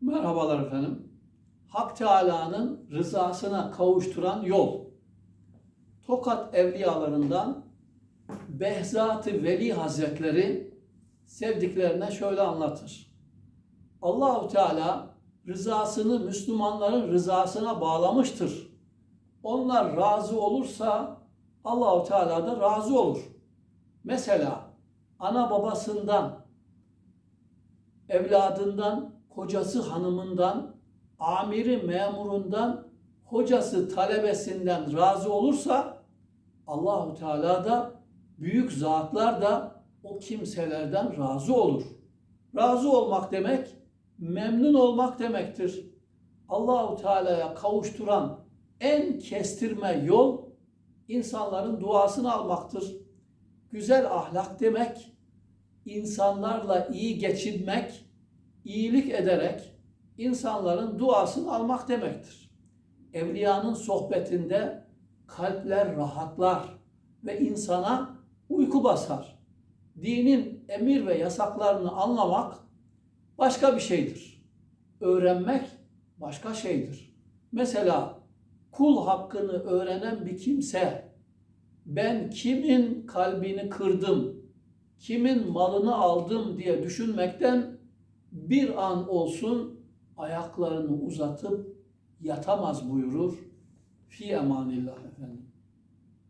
Merhabalar efendim. Hak Teala'nın rızasına kavuşturan yol. Tokat evliyalarından Behzat-ı Veli Hazretleri sevdiklerine şöyle anlatır. Allahu Teala rızasını Müslümanların rızasına bağlamıştır. Onlar razı olursa Allahu Teala da razı olur. Mesela ana babasından, evladından, kocası hanımından, amiri memurundan, hocası talebesinden razı olursa Allahu Teala da büyük zatlar da o kimselerden razı olur. Razı olmak demek memnun olmak demektir. Allahu Teala'ya kavuşturan en kestirme yol insanların duasını almaktır. Güzel ahlak demek insanlarla iyi geçinmek, iyilik ederek insanların duasını almak demektir. Evliyanın sohbetinde kalpler rahatlar ve insana uyku basar. Dinin emir ve yasaklarını anlamak başka bir şeydir. Öğrenmek başka şeydir. Mesela kul hakkını öğrenen bir kimse ben kimin kalbini kırdım, kimin malını aldım diye düşünmekten bir an olsun ayaklarını uzatıp yatamaz buyurur. Fi emanillah efendim.